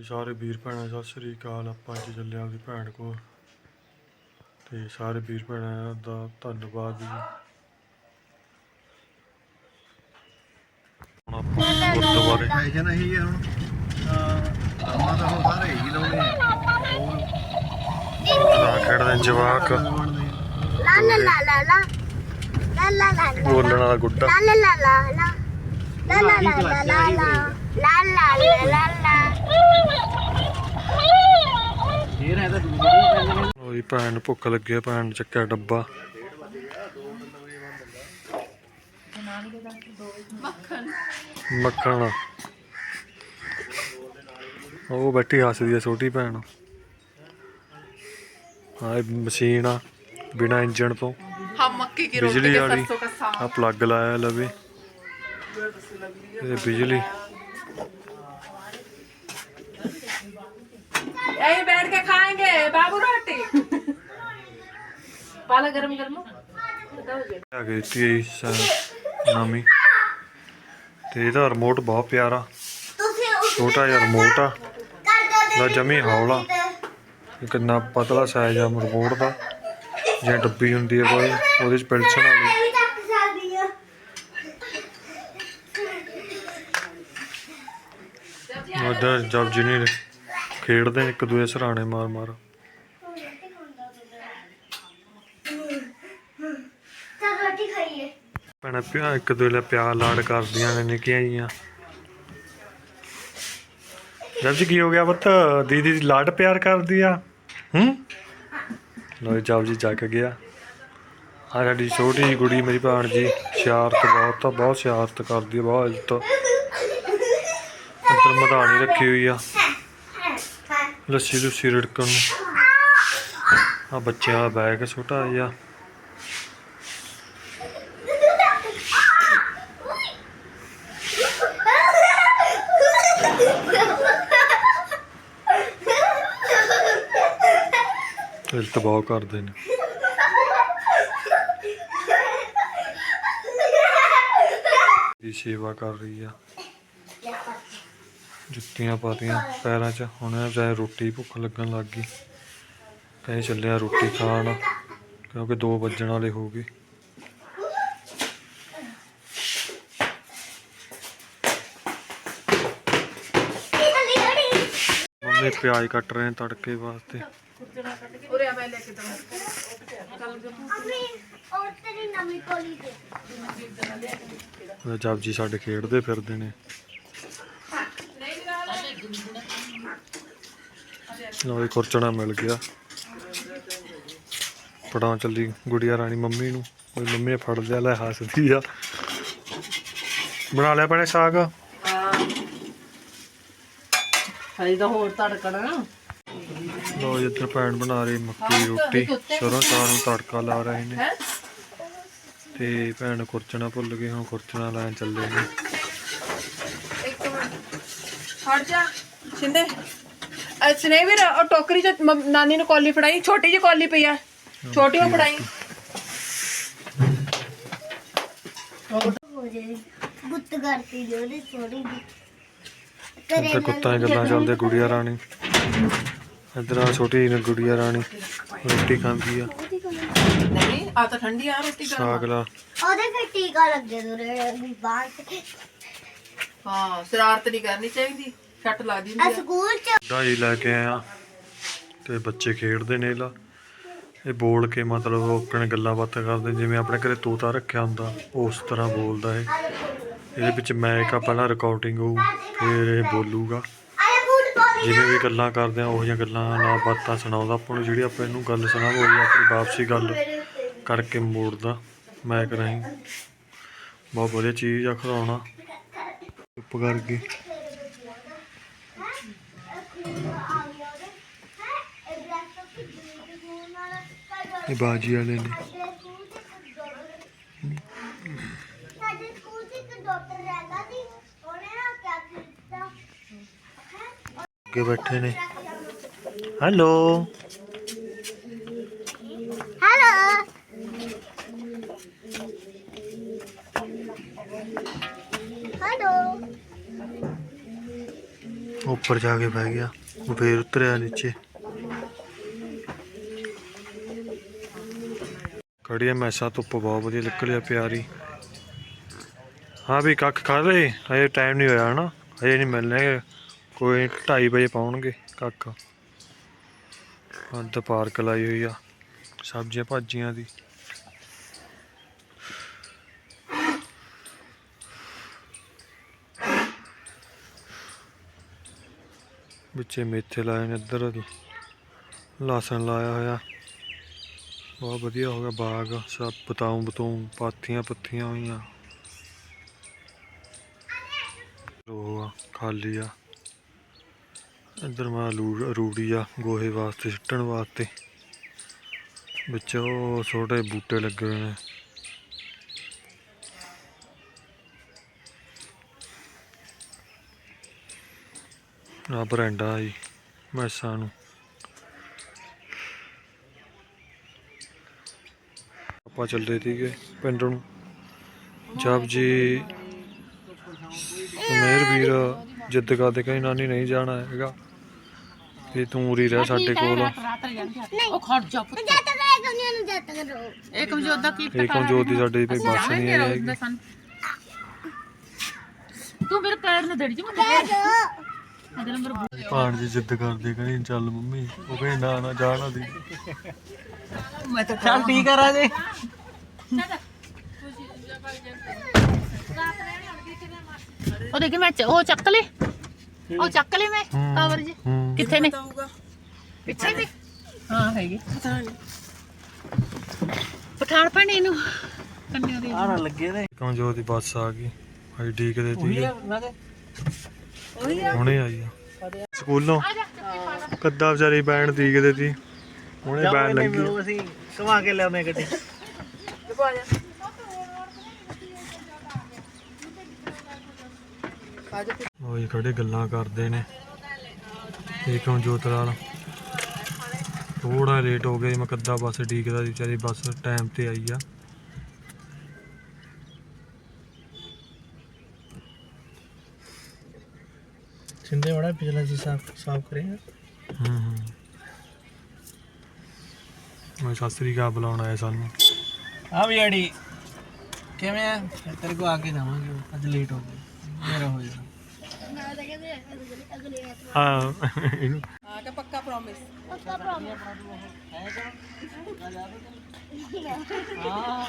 ਜੀ ਸਾਰੇ ਵੀਰ ਭੈਣਾਂ ਸਤਿ ਸ੍ਰੀ ਅਕਾਲ। ਆਪਾਂ ਅੱਜ ਚੱਲੇ ਆਪਦੀ ਭੈਣ ਕੋਲ। ਤੇ ਸਾਰੇ ਵੀਰ ਭੈਣਾਂ ਦਾ ਧੰਨਵਾਦ ਜੀ। ਹੁਣ ਆਪਾਂ ਗੁਰਦੁਆਰੇ ਫੈਸ਼ਨ ਇਹੀ ਹੈ ਹੁਣ? ਤਾਂ ਤਾਂ ਹੁਣ ਸਾਰੇ ਹੀ ਲਾਉਣੇ ਆ। ਲਾ ਖੇਡਦੇ ਨੇ ਜਵਾਕ। la la la la. La la la la. ਬੋਲਣ ਵਾਲਾ ਗੁੱਡਾ। La la la la la. La la la la ਭੈਣ ਭੁੱਖ ਲੱਗੀ ਭੈਣ ਚੱਕਿਆ ਡੱਬਾ। ਮੱਖਣ। ਉਹ ਬੈਠੀ ਹੱਸਦੀ ਹੈ ਛੋਟੀ ਭੈਣ। ਹਾਂ ਮਸ਼ੀਨ ਆ ਬਿਨਾ ਇੰਜਣ ਤੋਂ। ਹਾਂ ਮੱਕੀ ਦੀ ਰੋਟੀ ਦੇ ਸਰਸੋਂ ਦਾ ਸਾਗ। ਆ ਪਲੱਗ ਲਾਇਆ ਲਵੇ। ਇਹ ਬਿਜਲੀ। यही बैठ के खाएंगे बाबू रोटी पाला गरम गरम ਆ ਗਈ ਤੀ ਨਵੀਂ ਤੇ ਇਹਦਾ ਰਿਮੋਟ ਬਹੁਤ ਪਿਆਰਾ ਤੁਸੀਂ ਉਸ ਛੋਟਾ ਜਿਹਾ ਰਿਮੋਟ ਆ ਕਰ ਦੋ ਦਾ ਜਮੀ ਹੌਲਾ ਇਹ ਕਿੰਨਾ ਪਤਲਾ ਸਾਈਜ਼ ਆ ਰਿਮੋਟ ਦਾ ਜਿਵੇਂ ਡੱਬੀ ਹੁੰਦੀ ਹੈ ਕੋਈ ਉਹਦੇ ਚ ਪੈਨਸ਼ਨ ਵਾਲੀ ਮੈਂ ਵੀ ਚੱਕ ਸਕਦੀ ਹਾਂ ਉਧਰ ਜਬ ਜਿਹਨੇ ਖੇਡਦੇ ਨੇ ਇੱਕ ਦੂਜੇ ਸਰਾਣੇ ਮਾਰ ਮਾਰ। ਭੈਣਾਂ ਪਿਆ ਇੱਕ ਦੂਜੇ ਨਾਲ ਪਿਆਰ ਲਾਡ ਕਰਦੀਆਂ ਨੇ ਨਿੱਕੀਆਂ ਜੀਆਂ। ਜਬ ਜੀ ਕੀ ਹੋ ਗਿਆ ਪੁੱਤ? ਦੀਦੀ ਦੀ ਲਾਡ ਪਿਆਰ ਕਰਦੀ ਆ। ਹੂੰ? ਲੋ ਜਬ ਜੀ ਚੱਕ ਗਿਆ ਆ। ਸਾਡੀ ਛੋਟੀ ਜਿਹੀ ਕੁੜੀ ਮੇਰੀ ਭੈਣ ਜੀ ਸ਼ਰਾਰਤ ਬਹੁਤ ਆ ਬਹੁਤ ਸ਼ਰਾਰਤ ਕਰਦੀ ਆ ਬਹੁਤ ਇੱਜ਼ਤ। ਅੰਦਰ ਮਧਾਣੀ ਰੱਖੀ ਹੋਈ ਆ। ਲੱਸੀ ਲੁੱਸੀ ਰੜਕਣ ਨੂੰ। ਆ ਬੱਚਿਆਂ ਦਾ ਬੈਗ ਛੋਟਾ ਜਿਹਾ। ਇੱਜ਼ਤ ਕਰਦੇ ਨੇ। ਦੀ ਸੇਵਾ ਕਰ ਰਹੀ ਆ। ਜੁੱਤੀਆਂ ਪਾਤੀਆਂ ਪੈਰਾਂ 'ਚ ਹੁਣ ਚਾਹੇ ਰੋਟੀ ਭੁੱਖ ਲੱਗਣ ਲੱਗ ਗਈ। ਕਹੇ ਚੱਲਿਆ ਰੋਟੀ ਖਾਣ ਕਿਉਂਕਿ 2 ਵੱਜਣ ਵਾਲੇ ਹੋ ਗਏ। ਮੰਮੀ ਪਿਆਜ਼ ਕੱਟ ਰਹੇ ਤੜਕੇ ਵਾਸਤੇ। ਉਰੇ ਆ ਮੈਂ ਲੈ ਕੇ ਤੈਨੂੰ ਜਪਜੀ ਸਾਡੇ ਖੇਡਦੇ ਫਿਰਦੇ ਨੇ। ਨੋਈ ਕੁਰਚਣਾ ਮਿਲ ਗਿਆ। ਪੜਾਉਣ ਚੱਲੀ ਗੁੜੀਆ ਰਾਣੀ ਮੰਮੀ ਨੂੰ। ਉਹ ਮੰਮੀ ਫੜ ਲਿਆ ਲੈ ਹੱਸਦੀ ਆ। ਬਣਾ ਲਿਆ ਭੈਣੇ ਸਾਗ? ਹਾਈ ਦਾ ਹੋਰ ਤੜਕਣਾ ਲੋ ਇੱਧਰ ਭੈਣ ਬਣਾ ਰਹੀ ਮੱਕੀ ਰੋਟੀ। ਸਰੋਂ ਚਾਰ ਨੂੰ ਤੜਕਾ ਲਾ ਰਹੇ ਨੇ। ਤੇ ਭੈਣ ਕੁਰਚਣਾ ਭੁੱਲ ਗਈ ਹੁਣ ਕੁਰਚਣਾ ਲੈਣ ਚੱਲੇ ਨੇ। ਹਟ ਜਾ ਸਿੰਦੇ ਅਸਨੇ ਵੀਰ ਉਹ ਟੋਕਰੀ ਚ ਨਾਨੀ ਨੂੰ ਕੌਲੀ ਫੜਾਈ ਛੋਟੀ ਜੀ ਕੌਲੀ ਪਈ ਆ। ਛੋਟੀ ਉਹ ਫੜਾਈ। ਗੁੱਤ ਕਰਤੀ ਜੋ ਨੇ ਥੋੜੀ ਇੱਥੇ ਕੁੱਤਾਂ ਦੀਆਂ ਗੱਲਾਂ ਚੱਲਦੇ ਗੁੜੀਆ ਰਾਣੀ। ਇਧਰ ਆ ਛੋਟੀ ਜਿਹੀ ਗੁੜੀਆ ਰਾਣੀ ਰੋਟੀ ਖਾਂਦੀ ਆ। ਨਹੀਂ ਆ ਤਾਂ ਠੰਡੀ ਆ ਰੋਟੀ ਗਰਮ ਸਾਗਲਾ ਉਹਦੇ ਫਿਰ ਟੀਕਾ ਲੱਗੇ ਦੋ ਰੇ ਬਾਂਹ ਤੇ। ਹਾਂ ਸ਼ਰਾਰਤ ਨਹੀਂ ਕਰਨੀ ਚਾਹੀਦੀ ਛੱਟ ਲੱਗਦੀ ਆ ਹੁੰਦੀ ਆ। ਸਕੂਲ ਚ ਢਾਈ ਲੈ ਕੇ ਆਇਆ ਤੇ ਬੱਚੇ ਖੇਡਦੇ ਨੇ ਲਾ। ਇਹ ਬੋਲ ਕੇ ਮਤਲਬ ਉਹ ਆਪਣੇ ਗੱਲਾਂ ਬਾਤਾਂ ਕਰਦੇ ਜਿਵੇਂ ਆਪਣੇ ਘਰੇ ਤੋਤਾ ਰੱਖਿਆ ਹੁੰਦਾ ਉਸ ਤਰ੍ਹਾਂ ਬੋਲਦਾ ਇਹ। ਇਹਦੇ ਵਿੱਚ ਮੈਕ ਆ ਪਹਿਲਾਂ ਰਿਕਾਰਡਿੰਗ ਹੋਊ ਫਿਰ ਇਹ ਬੋਲੂਗਾ। ਆਇਆ ਬੂਟ ਕੋਲੀ ਜਿਵੇਂ ਵੀ ਗੱਲਾਂ ਕਰਦੇ ਆ ਉਹ ਜਿਹੀਆਂ ਗੱਲਾਂ ਨਾਲ ਬਾਤਾਂ ਸੁਣਾਉਂਦਾ ਆਪਾਂ ਨੂੰ ਜਿਹੜੀ ਆਪਾਂ ਇਹਨੂੰ ਗੱਲ ਸੁਣਾਵੋ ਉਹੀ ਆਪਣੀ ਵਾਪਸੀ ਗੱਲ ਕਰਕੇ ਮੋੜਦਾ ਮੈਕ ਰਾਹੀਂ। ਬਹੁਤ ਵਧੀਆ ਚੀਜ਼ ਆ ਖਿਡੌਣਾ। ਚੁੱਪ ਕਰ ਗਈ ਇਹ ਬਾਜੀ ਵਾਲੇ ਨੇ। ਸਾਡੇ ਸਕੂਲ ਚ ਇੱਕ ਡਾਕਟਰ ਰਹਿੰਦਾ ਸੀ ਉਹਨੇ ਨਾ ਕਿਆ ਕੀਤਾ ਅੱਗੇ ਬੈਠੇ ਨੇ। ਹੈਲੋ। ਉੱਪਰ ਜਾ ਕੇ ਬਹਿ ਗਿਆ। ਉਹ ਫੇਰ ਉਤਰਿਆ ਨੀਚੇ। ਕੜੀਆ ਮੈਸਾ ਧੁੱਪ ਬਹੁਤ ਵਧੀਆ ਨਿਕਲਿਆ ਪਿਆਰੀ। ਹਾਂ ਵੀ ਕੱਖ ਖਾ ਲਏ ਹਜੇ ਟਾਈਮ ਨਹੀਂ ਹੋਇਆ ਹਨਾ। ਹਜੇ ਨਹੀਂ ਮਿਲਣੇ ਕੋਈ 2:30 ਵਜੇ ਪਾਉਣਗੇ ਕੱਖ। ਅੱਧ ਪਾਰਕ ਲਾਈ ਹੋਈ ਆ। ਸਬਜ਼ੀਆਂ ਭਾਜੀਆਂ ਦੀ। ਵਿੱਚੇ ਮੇਥੇ ਲਾਏ ਨੇ ਇੱਧਰ। ਲਸਣ ਲਾਇਆ ਹੋਇਆ। ਬਹੁਤ ਵਧੀਆ ਹੋ ਗਿਆ ਬਾਗ। ਸਭ ਬਤਾਉਂ ਬਤੂੰ ਪਾਥੀਆਂ ਪੱਥੀਆਂ ਹੋਈਆਂ। ਉਹ ਆ, ਖਾਲੀ ਆ। ਇੱਧਰ ਮੈਂ ਲੂ- ਰੂੜੀ ਆ ਗੋਹੇ ਵਾਸਤੇ ਸਿੱਟਣ ਵਾਸਤੇ। ਵਿੱਚ ਉਹ ਛੋਟੇ ਬੂਟੇ ਲੱਗੇ ਹੋਏ ਨੇ। ਆ ਬਰੈਂਡਾ ਜੀ ਮੈਸਾਂ ਨੂੰ। ਆਪਾਂ ਚੱਲੇ ਸੀਗੇ ਪਿੰਡ ਨੂੰ। ਜਬ ਜੀ ਸੁਮੇਰ ਵੀਰ ਜਿੱਦ ਕਰਦੇ ਕਹੀ ਨਾਨੀ ਨਹੀਂ ਜਾਣਾ ਹੈਗਾ। ਵੀ ਤੂੰ ਉਰੀ ਰਹਿ ਸਾਡੇ ਕੋਲ। ਉਹ ਖੜ ਜਾ ਪੁੱਤ। ਤੱਕ ਇਹ ਕੰਨੀਆਂ ਨੂੰ ਜਦ ਤੱਕ ਰਹੋ ਇਹ ਕਮਜ਼ੋਰ ਦਾ ਕੀ ਇਹ ਕਮਜ਼ੋਰ ਦੀ ਸਾਡੇ ਤੇ ਬੱਸ ਨਹੀਂ ਸਾਨੂੰ। ਤੂੰ ਮੇਰੇ ਪੈਰ ਨੂੰ ਦੜੀ ਜਮਾ ਅਗਰ ਨੰਬਰ ਭਾਣ ਜੀ ਜਿੱਦ ਕਰਦੇ ਕਹਿੰਦੀ ਚੱਲ ਮੰਮੀ ਉਹ ਕਹਿੰਦੀ ਨਾ ਨਾ ਜਾਣਾ ਦੀ ਮੈਂ ਤਾਂ ਚੱਲ ਠੀਕ ਆ ਰਾਜੇ। ਉਹ ਦੇਖ ਮੈਂ ਚ- ਉਹ ਚੱਕ ਲੈ। ਉਹ ਚੱਕ ਲੈ ਮੈਂ ਕਵਰ ਜੀ। ਹੂੰ। ਕਿੱਥੇ ਨੇ? ਪਿੱਛੇ ਵੀ ਹਾਂ ਹੈਗੀ। ਪਤਾ ਨਹੀਂ। ਪਠਾਣ ਪੈਣੇ ਇਹਨੂੰ। ਕੰਨਿਆਂ ਦੇ ਆਣਾ ਲੱਗੇ ਨੇ। ਕਮਜ਼ੋਰ ਦੀ ਬੱਸ ਆ ਗਈ। ਆਈ ਡੀਕਦੇ ਸੀਗੇ ਮੈਂ ਤੇ ਹੁਣੇ ਆਈ ਆ। ਸਕੂਲੋਂ। ਕੱਦਾ ਵਿਚਾਰੀ ਬੈਣ ਦੀਕਦੇ ਸੀ ਹੁਣੇ ਬੈਣ ਲੱਗੀ। ਅਸੀਂ ਸਵਾ ਕੇ ਲਿਆਉਨੇ ਗੱਡੀ। ਦੇਖੋ ਆ ਜਾ। ਆ ਜਾ ਉਹ ਇਹ ਖੜੇ ਗੱਲਾਂ ਕਰਦੇ ਨੇ। ਇਹ ਕਿਉਂ ਜੋਤਲਾਲ ਥੋੜਾ ਲੇਟ ਹੋ ਗਿਆ ਮੈਂ ਕੱਦਾ ਬੱਸ ਡੀਕਦਾ ਸੀ ਵਿਚਾਰੀ ਬੱਸ ਟਾਈਮ ਤੇ ਆਈ ਆ। ਸਿੰਦੇ ਬੜਾ ਪਿਛਲਾ ਸੀ ਸਾਫ਼ ਸਾਫ਼ ਕਰੇਗਾ ਹੂੰ ਹੂੰ। ਮੈਂ ਸਤਿ ਸ੍ਰੀ ਅਕਾਲ ਬੁਲਾਉਣ ਆਇਆ ਸਾਨੂੰ। ਹਾਂ ਵੀ ਆੜੀ ਕਿਵੇਂ ਆ? ਤੇਰੇ ਕੋ ਆ ਕੇ ਜਾਵਾਂਗੇ ਅੱਜ ਲੇਟ ਹੋ ਗਿਆ ਮੇਰਾ ਹੋ ਜਾਣਾ। ਤਾਂ ਹਾਂ ਇਹਨੂੰ ਆ ਕੇ ਪੱਕਾ ਪ੍ਰੋਮਿਸ ਪੱਕਾ ਪ੍ਰੋਮਿਸ ਹਾਂ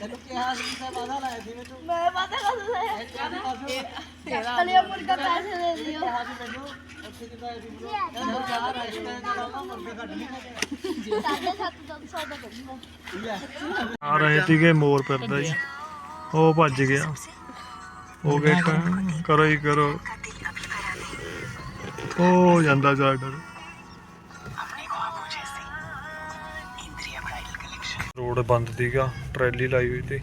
ਤੈਨੂੰ ਕਿਹਾ ਸੀ ਮੈਂ ਵਾਦਾ ਲਾਇਆ ਸੀ ਮੈਂ ਮੈਂ ਪਤਾ ਕਦੋਂ ਹੈ ਅਗਲੇ ਮੁਰਗਾ ਪੈਸੇ ਦੇ ਦਿਓ ਕਿਹਾ ਸੀ ਮੈਨੂੰ ਉੱਥੇ ਕਿਦਾਂ ਆਈ ਸੀ ਬਰੋ ਚਾਰ ਰਾਸ਼ਟਰ ਦਾ ਲਾਉਂਦਾ ਮੁਰਗੇ ਕੱਢ ਨਹੀਂ ਸਾਢੇ ਸੱਤ ਤੋਂ ਸੌ ਦਾ ਕੱਢਣਾ ਆ ਰਹੇ ਸੀਗੇ ਮੋਰ ਫਿਰਦਾ ਜੀ। ਉਹ ਭੱਜ ਗਿਆ। ਹੋ ਗਿਆ ਕਰੋ ਹੀ ਕਰੋ। ਉਹ ਜਾਂਦਾ ਸਾਡਾ ਰੋਡ ਬੰਦ ਸੀਗਾ ਟਰੈਲੀ ਲਾਈ ਹੋਈ ਤੇ।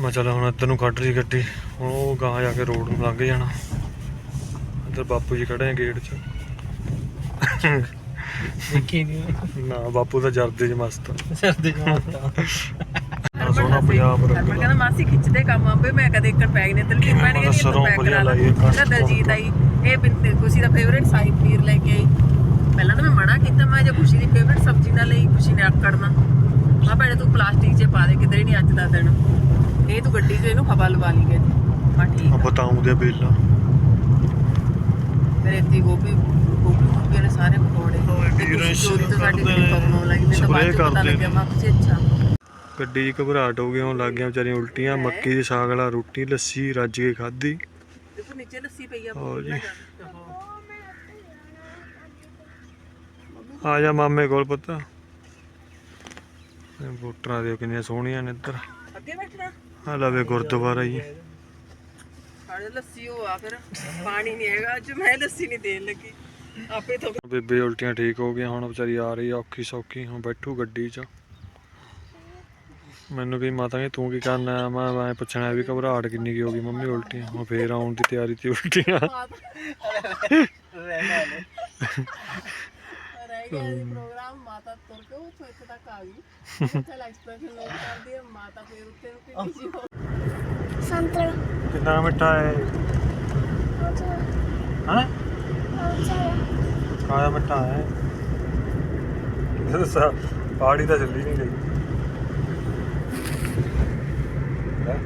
ਮੈਂ ਚੱਲ ਹੁਣ ਇੱਧਰ ਨੂੰ ਕੱਢ ਰਹੀ ਗੱਡੀ ਹੁਣ ਉਹ ਗਾਂ ਜਾ ਕੇ ਰੋਡ ਨੂੰ ਲੰਘ ਜਾਣਾ। ਇੱਧਰ ਬਾਪੂ ਜੀ ਖੜੇ ਆ ਗੇਟ 'ਚ। ਦੇਖੀ ਨਹੀਂ ਨਾ ਬਾਪੂ ਤਾਂ ਜਰਦੇ 'ਚ ਮਸਤ। ਦੇ ਪੰਜਾਬ ਮੈਂ ਕਹਿੰਦਾ ਮਾਸੀ ਖਿੱਚਦੇ ਕੰਮ ਆਪੇ ਮੈਂ ਕਦੇ ਇੱਕਣ ਪੈਗ ਨੇ ਦਲਜੀਤ ਮੈਂ ਗਈ ਤੂੰ ਸਰੋਂ ਵਧੀਆ ਲਾਈ ਕਹਿੰਦਾ ਦਲਜੀਤ ਆਈ ਇਹ ਬਿੰਦ ਖੁਸ਼ੀ ਦਾ ਫੇਵਰੇਟ ਸਾਈ ਪਨੀਰ ਲੈ ਕੇ ਆਈ। ਪਹਿਲਾਂ ਤਾਂ ਮੈਂ ਮਨਾ ਕੀਤਾ ਮੈਂ ਜੇ ਖੁਸ਼ੀ ਦੀ ਫੇਵਰੇਟ ਸਬਜ਼ੀ ਨਾ ਲਈ ਖੁਸ਼ੀ ਨੇ ਆਕੜਨਾ ਮੈਂ ਭੈਣੇ ਤੂੰ ਪਲਾਸਟਿਕ 'ਚ ਪਾ ਦੇ ਕਿਧਰ ਨਹੀਂ ਅੱਜ ਦਾ ਦਿਨ ਇਹ ਤੂੰ ਗੱਡੀ 'ਚ ਇਹਨੂੰ ਹਵਾ ਲਵਾ ਲਈ ਗਈ ਹਾਂ ਠੀਕ ਆ। ਬਤਾਉਂ ਦੇ ਬੇਲਾ। ਫਿਰ ਇੱਥੇ ਗੋਭੀ ਗੋਭੀ ਗੋਭੀ ਨੇ ਸਾਰੇ ਪਕੌੜੇ। ਤੇ ਚੋਰੀ ਤੋਂ ਸਾਡੇ ਲੱਗੀ ਤਾਂ ਬਾਅਦ ਚ ਪਤਾ ਲੱਗਿਆ। ਮੈਂ ਅੱਛਾ। ਗੱਡੀ 'ਚ ਘਬਰਾਹਟ ਹੋ ਗਈ ਹੁਣ ਲੱਗ ਗਿਆ ਵਿਚਾਰੀਆਂ ਉਲਟੀਆਂ ਮੱਕੀ ਦੀ ਸਾਗ ਵਾਲਾ ਰੋਟੀ ਲੱਸੀ ਰੱਜ ਕੇ ਖਾਧੀ। ਦੇਖੋ ਨੀਚੇ ਲੱਸੀ ਪਈ ਆ ਹੋਰ ਜੀ। ਆ ਜਾ ਮਾਮੇ ਕੋਲ ਪੁੱਤ। ਇਹ ਵੋਟਰਾਂ ਦੇ ਕਿੰਨੀਆਂ ਸੋਹਣੀਆਂ ਨੇ ਇੱਧਰ। ਅੱਗੇ ਬੈਠਣਾ? ਆ ਲਵੇ ਗੁਰਦੁਆਰਾ ਜੀ। ਸਾਡੇ ਲੱਸੀ ਉਹ ਆ ਫਿਰ। ਪਾਣੀ ਨਹੀਂ ਹੈਗਾ ਅੱਜ ਮੈਂ ਲੱਸੀ ਨਹੀਂ ਦੇਣ ਲੱਗੀ। ਆਪੇ ਤੋਂ ਬੇਬੇ ਉਲਟੀਆਂ ਠੀਕ ਹੋ ਗਈਆਂ ਹੁਣ ਵਿਚਾਰੀ ਆ ਰਹੀ ਆ ਔਖੀ ਸੌਖੀ ਹੁਣ ਬੈਠੂ ਗੱਡੀ 'ਚ। ਮੈਨੂੰ ਕਹੀ ਮਾਤਾ ਜੀ ਤੂੰ ਕੀ ਕਰਨਾ? ਹੈ? ਮੈਂ ਮੈਂ ਪੁੱਛਣਾ ਵੀ ਘਬਰਾਹਟ ਕਿੰਨੀ ਕੀ ਹੋ ਗਈ ਮੰਮੀ ਉਲਟੀਆਂ। ਹੁਣ ਫੇਰ ਆਉਣ ਦੀ ਤਿਆਰੀ ਤੇ ਉਲਟੀਆਂ। ਗਿਆ ਜੀ ਪ੍ਰੋਗਰਾਮ ਮਾਤਾ ਤੁਰ ਕੇ ਉੱਥੋਂ ਇੱਥੇ ਤੱਕ ਆ ਗਈ। ਚਲ ਐਕਸਪ੍ਰੈਸ਼ਨ ਨੋਟ ਕਰਦੀ ਹੈ ਮਾਤਾ ਫੇਰ ਉੱਤੇ ਨੂੰ ਕਿੰਨੀ ਜੀ ਹੋ ਸੰਤਰਾ। ਕਿੰਨਾ ਮਿੱਠਾ ਹੈ। ਹਾਂ? ਕਾਇਆ ਮੱਟਾ ਹੈ। ਸਾ ਪਾੜੀ ਤਾਂ ਚੱਲੀ ਨਹੀਂ ਗਈ। ਹੈ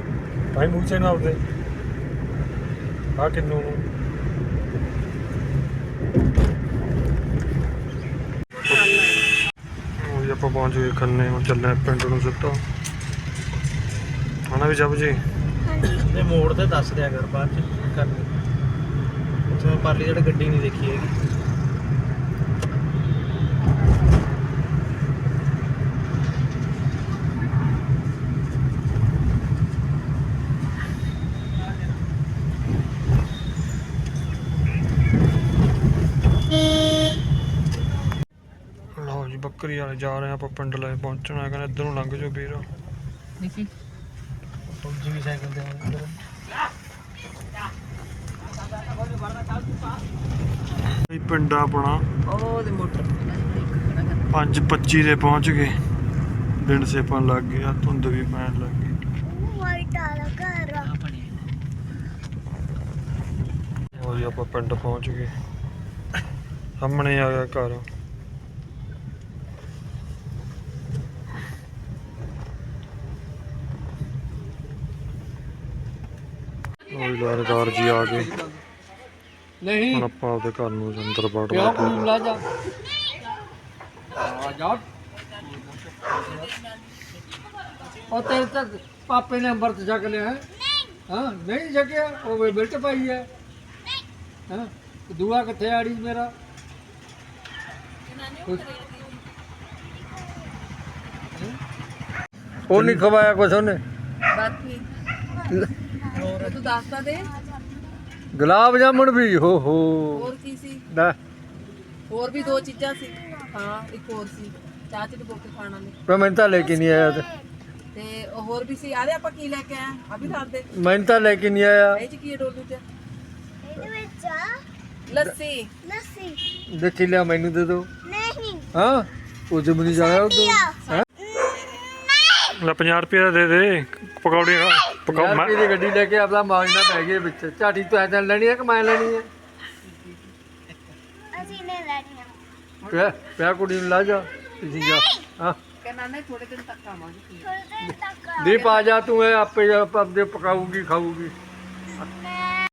ਭਾਈ ਮੂੰਹ ਚ ਨਾ ਆਉਦੇ ਆ ਕਿੰਨੂ? ਨੂੰ ਉਹ ਜੀ ਆਪਾਂ ਪਹੁੰਚ ਗਏ ਖੰਨੇ, ਹੁਣ ਚੱਲੇ ਪਿੰਡ ਨੂੰ ਸਿੱਧਾ ਹਣਾ ਵੀ ਜਬ ਜੀ ਇਹ ਮੋੜ ਤੇ ਦੱਸ ਦਿਆ ਕਰ ਬਾਅਦ ਚ ਕਰ ਉੱਥੇ ਮੈਂ ਪਰਲੀ ਜਿਹੜੀ ਗੱਡੀ ਨਹੀਂ ਦੇਖੀ ਹੈਗੀ ਲਓ ਜੀ ਬੱਕਰੀ ਵਾਲੇ ਜਾ ਰਹੇ ਆਪਾਂ ਪਿੰਡ ਲੈ ਪਹੁੰਚਣਾ ਕਹਿੰਦੇ ਇੱਧਰ ਨੂੰ ਲੰਘ ਜਾਓ ਵੀਰ। ਦੇਖੀ। ਵੀ ਸਾਈਕਲ ਤੇ ਆਉਂਦੇ ਇਹ ਪਿੰਡ ਆਪਣਾ। ਉਹ ਦੇ ਮੋਟਰ 5:25 ਦੇ ਪਹੁੰਚ ਗਏ। ਦਿਨ ਸੇਪਣ ਲੱਗ ਗਿਆ ਧੁੰਦ ਵੀ ਪੈਣ ਲੱਗ ਗਈ। ਵਾਈਟ ਘਰ ਆਪਾਂ ਪਿੰਡ ਪਹੁੰਚ ਗਏ। ਸਾਹਮਣੇ ਆ ਗਿਆ ਘਰ। ਉਹ ਜੀ ਲਾਰਦਾਰ ਜੀ ਆ ਗਏ। ਨਹੀਂ। ਹੁਣ ਆਪਾਂ ਆਪਦੇ ਘਰ ਨੂੰ ਅੰਦਰ ਵੜ ਲੱਗੇ ਕੋਲ ਲਾ ਜਾ। ਆ ਜਾ। ਉਹ ਤੇਰੇ ਤਾਂ ਪਾਪੇ ਨੇ ਅੰਮ੍ਰਿਤ ਛਕ ਲਿਆ ਹੈ। ਹਾਂ ਨਹੀਂ ਛਕਿਆ ਉਹ ਵੇ ਬਿਲਟ ਪਾਈ ਹੈ। ਹਾਂ ਦੂਆ ਕਿੱਥੇ ਆੜੀ ਮੇਰਾ? ਉਹ ਨਹੀਂ ਖਵਾਇਆ ਕੁਛ ਉਹਨੇ? ਬਾਕੀ। ਹੋਰ ਤੂੰ ਦੱਸਦਾ ਦੇ। ਗੁਲਾਬ ਜਾਮਣ ਵੀ ਹੋ ਹੋ। ਹੋਰ ਕੀ ਸੀ? ਦਾ ਹੋਰ ਵੀ ਦੋ ਚੀਜ਼ਾਂ ਸੀ। ਹਾਂ ਇੱਕ ਹੋਰ ਸੀ। ਚਾਹ ਚ ਡਬੋ ਕੇ ਖਾਣ ਵਾਲੇ। ਪਰ ਮੈਂ ਤਾਂ ਲੈ ਕੇ ਨਹੀਂ ਆਇਆ ਤੇ। ਤੇ ਉਹ ਹੋਰ ਵੀ ਸੀ। ਆਦੇ ਆਪਾਂ ਕੀ ਲੈ ਕੇ ਆਏ? ਆ ਵੀ ਦੱਸ ਦੇ। ਮੈਂ ਤਾਂ ਲੈ ਕੇ ਨਹੀਂ ਆਇਆ। ਇਹ ਚ ਕੀ ਹੈ ਡੋਲੂ ਚ? ਇਹਦੇ ਵਿੱਚ ਆ। ਲੱਸੀ। ਲੱਸੀ। ਦੇਖੀ ਲਿਆ ਮੈਨੂੰ ਦੇ ਦੋ ਨਹੀਂ। ਹਾਂ? ਉਹ ਜਬ ਨਹੀਂ ਜਾਇਆ ਉਹ? ਲੈ 50 ਰੁਪਏ ਦਾ ਦੇ ਦੇ। ਪਕੌੜੇ ਪਕੌ ਯਾਰ ਮੈਂ ਦੀ ਗੱਡੀ ਲੈ ਕੇ ਆਪਣਾ ਮਾਜਨਾ ਪੈ ਗਏ ਵਿੱਚ। ਝਾਟੀ ਤੋਂ ਐਦਾਂ ਲੈਣੀ ਹੈ ਕਿ ਮੈਂ ਲੈਣੀ ਹੈ ਅਸੀਂ ਨੇ ਲੈਣੀਆਂ ਪਿਆ ਪਿਆ ਕੁੜੀ ਨੂੰ ਲਾ ਜਾ ਤੁਸੀਂ ਜਾ। ਹਾਂ। ਕਹਿੰਦਾ ਨਾ ਥੋੜੇ ਦਿਨ ਤੱਕ ਆਵਾਂਗੇ। ਥੋੜੇ ਦਿਨ ਤੱਕ ਦੀਪ ਆ ਜਾ ਤੂੰ ਇਹ ਆਪੇ ਆਪ- ਆਪਦੇ ਪਕਾਊਗੀ ਖਾਊਗੀ।